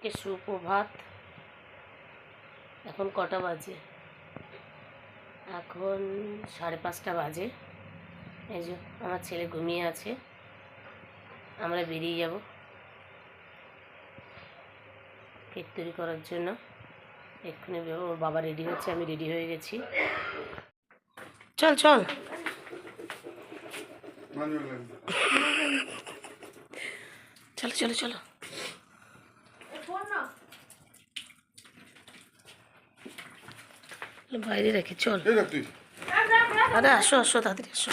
সবাইকে সুপ্রভাত। এখন কটা বাজে? এখন সাড়ে পাঁচটা বাজে। এই যে আমার ছেলে ঘুমিয়ে আছে। আমরা বেরিয়ে যাব কেক তৈরি করার জন্য। এক্ষুনি ওর বাবা রেডি হচ্ছে আমি রেডি হয়ে গেছি। চল চল। চলো চলো চলো। বাইরে রেখে চল। আরে আসো আসো তাড়াতাড়ি আসো।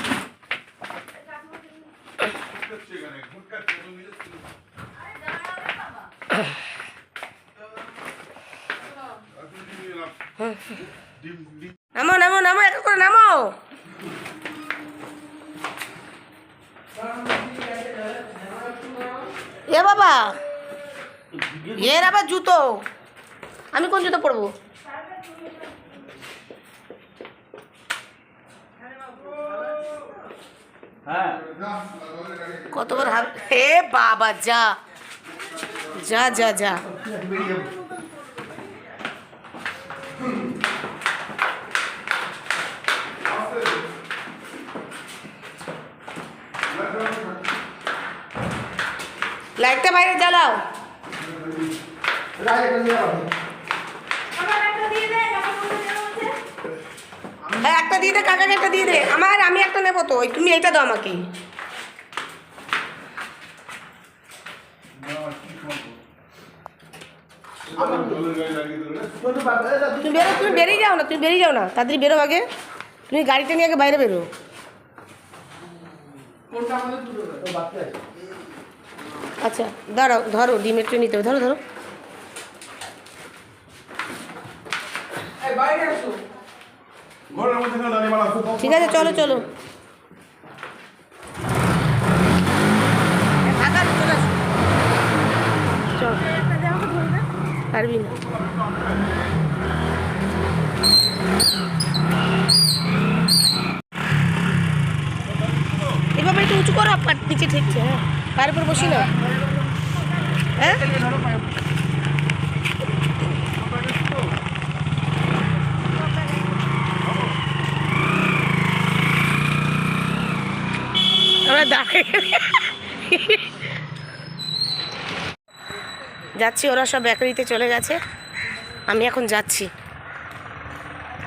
নামো নামো নামো এক এক করে নামো। এ বাবা এর আবার জুতো। আমি কোন জুতো পরবো? কতবার হাত হে বাবা যা। যা যা যা। লাইটটা বাইরে জ্বালাও। একটা দিয়ে দে কাকাকে একটা দিয়ে দে। আমার আমি একটা নেব তো। তুমি এইটা দাও আমাকে। তুমি বেরো তুমি বেরিয়ে যাও না তুমি বেরিয়ে যাও না। তাড়াতাড়ি বেরো আগে। তুমি গাড়িটা নিয়ে আগে বাইরে বেরো। আচ্ছা দাঁড়াও ধরো ডিমের ট্রে নিতে হবে। ধরো ধরো। ঠিক আছে চলো চলো ঢাকা দিয়ে চলে আসো। চল পারবি না। এভাবে একটু উঁচু করো পাট নিচে ঠেকছে হ্যাঁ। পায়ের উপর বসি না হ্যাঁ? আমরা দাঁড়িয়ে যাচ্ছি, ওরা সব বেকারিতে চলে গেছে। আমি এখন যাচ্ছি।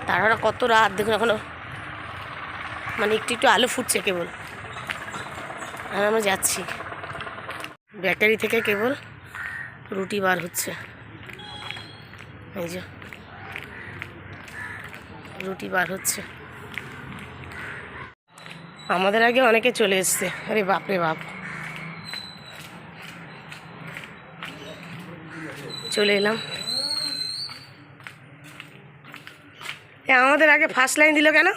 তারা কত রাত, দেখুন এখনও। মানে একটু একটু আলো ফুটছে কেবল। আর আমরা যাচ্ছি। বেকারি থেকে কেবল রুটি বার হচ্ছে। এই যে। রুটি বার হচ্ছে। আমাদের আগে অনেকে চলে এসছে। আরে বাপরে বাপ। চলে এলাম। আমাদের আগে ফার্স্ট লাইন দিল কেন?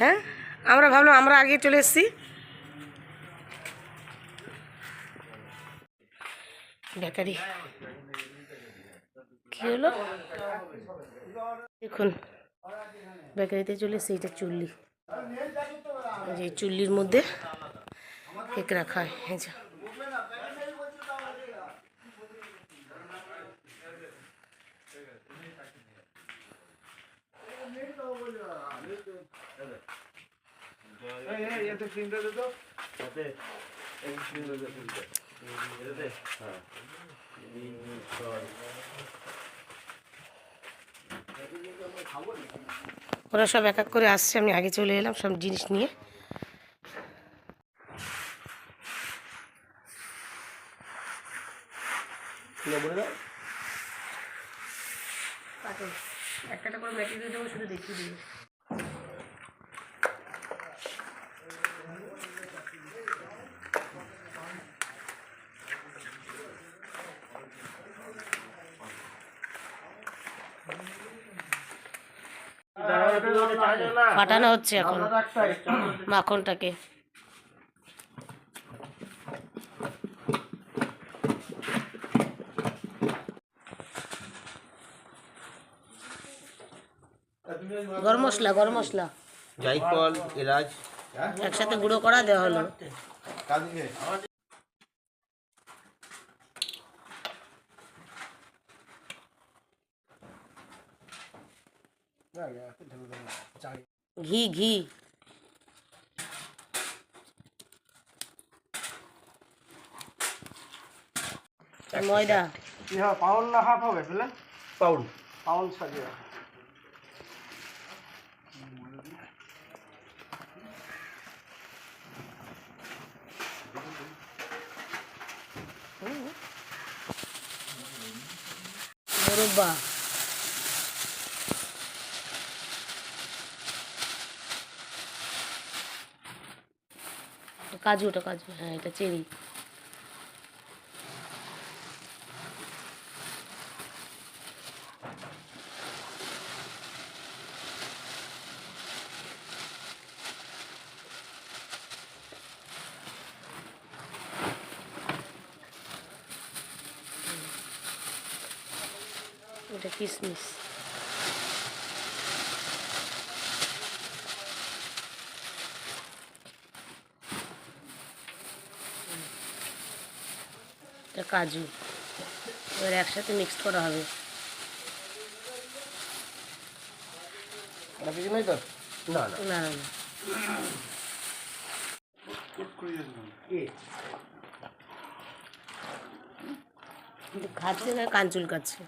হ্যাঁ আমরা ভাবলাম আমরা আগে চলে এসেছি। বেকারি কি হলো? দেখুন বেকারিতে চলে এসেছি এটা চুল্লি। যে চুল্লির মধ্যে কেক রাখা হয় এই ওরা সব এক এক করে আসছে আমি আগে চলে এলাম সব জিনিস নিয়ে। একটা করে ম্যাটেরিয়াল দেবো শুধু দেখিয়ে দিবি। ফাটানো হচ্ছে এখন। মাখনটাকে। গরম মশলা গরম মশলা। জাইফল এলাচ। একসাথে গুঁড়ো করা দেওয়া হলো। ঘি ঘি। ময়দা। পাউন্ড না হাফ হবে বুঝলে পাউন্ড পাউন্ড সাজিয়ে রাখো। কাজু ওটা কাজু। হ্যাঁ এটা চেরি। এটা কিশমিশ কাজু। এবার একসাথে মিক্স করা হবে। না না। খাচ্ছে না কাঞ্চুল কাচ্ছে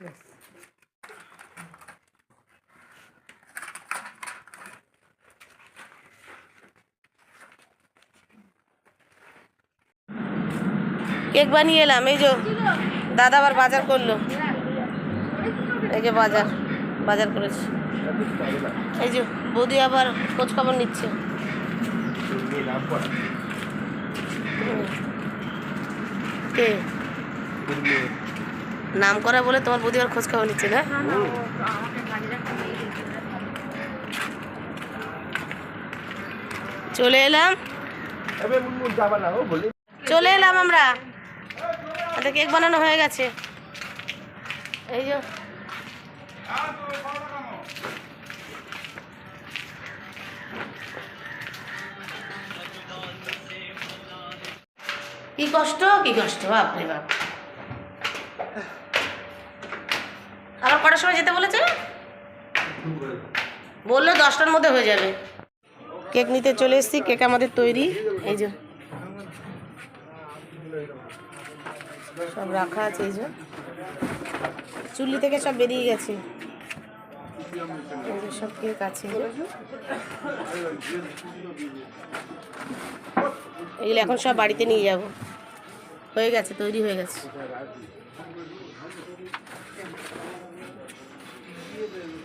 কেক বানিয়ে এলাম, এই যে দাদা আবার বাজার করল। এই যে বাজার বাজার করেছি। এই যে বৌদি আবার খোঁজ খবর নিচ্ছে। কে? নাম করা বলে তোমার বৌদি আবার খোঁজ খবর নিচ্ছে না? চলে এলাম। যাবা না ও বলি। চলে এলাম আমরা। এটা কেক বানানো হয়ে গেছে। এই যে। কি কষ্ট কি কষ্ট বাপরে বাপ। আবার কটার সময় যেতে বলেছে? বলল দশটার মধ্যে হয়ে যাবে। কেক নিতে চলে এসেছি, কেক আমাদের তৈরি। এই যে। সব রাখা আছে, এই যে। চুল্লি থেকে সব বেরিয়ে গেছে। সব কেক আছে। এগুলো এখন সব বাড়িতে নিয়ে যাব। হয়ে গেছে, তৈরি হয়ে গেছে। Beleza.